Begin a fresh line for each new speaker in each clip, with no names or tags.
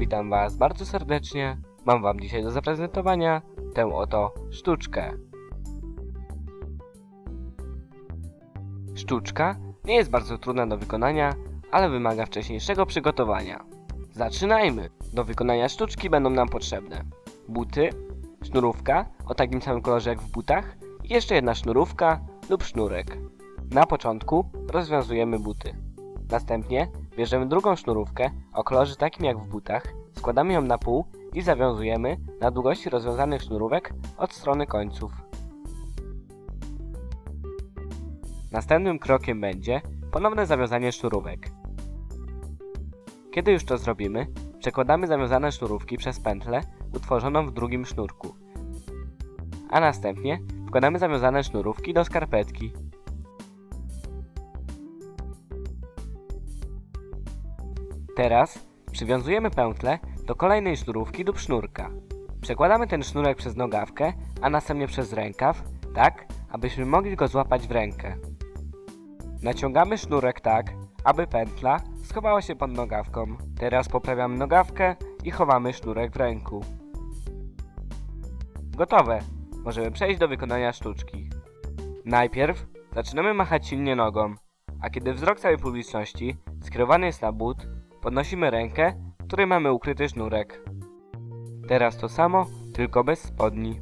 Witam Was bardzo serdecznie. Mam Wam dzisiaj do zaprezentowania tę oto sztuczkę. Sztuczka nie jest bardzo trudna do wykonania, ale wymaga wcześniejszego przygotowania. Zaczynajmy! Do wykonania sztuczki będą nam potrzebne buty, sznurówka o takim samym kolorze jak w butach i jeszcze jedna sznurówka lub sznurek. Na początku rozwiązujemy buty. Następnie bierzemy drugą sznurówkę o kolorze takim jak w butach, składamy ją na pół i zawiązujemy na długości rozwiązanych sznurówek od strony końców. Następnym krokiem będzie ponowne zawiązanie sznurówek. Kiedy już to zrobimy, przekładamy zawiązane sznurówki przez pętlę utworzoną w drugim sznurku. A następnie wkładamy zawiązane sznurówki do skarpetki. Teraz przywiązujemy pętlę do kolejnej sznurówki lub sznurka. Przekładamy ten sznurek przez nogawkę, a następnie przez rękaw, tak, abyśmy mogli go złapać w rękę. Naciągamy sznurek tak, aby pętla schowała się pod nogawką. Teraz poprawiamy nogawkę i chowamy sznurek w ręku. Gotowe! Możemy przejść do wykonania sztuczki. Najpierw zaczynamy machać silnie nogą, a kiedy wzrok całej publiczności skierowany jest na but, podnosimy rękę, w której mamy ukryty sznurek. Teraz to samo, tylko bez spodni.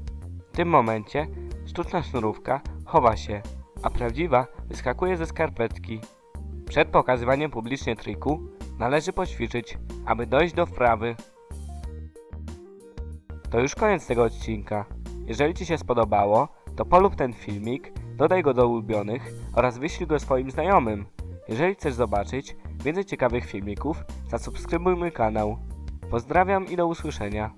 W tym momencie sztuczna sznurówka chowa się, a prawdziwa wyskakuje ze skarpetki. Przed pokazywaniem publicznie triku należy poćwiczyć, aby dojść do wprawy. To już koniec tego odcinka. Jeżeli Ci się spodobało, to polub ten filmik, dodaj go do ulubionych oraz wyślij go swoim znajomym. Jeżeli chcesz zobaczyć więcej ciekawych filmików, zasubskrybuj mój kanał. Pozdrawiam i do usłyszenia.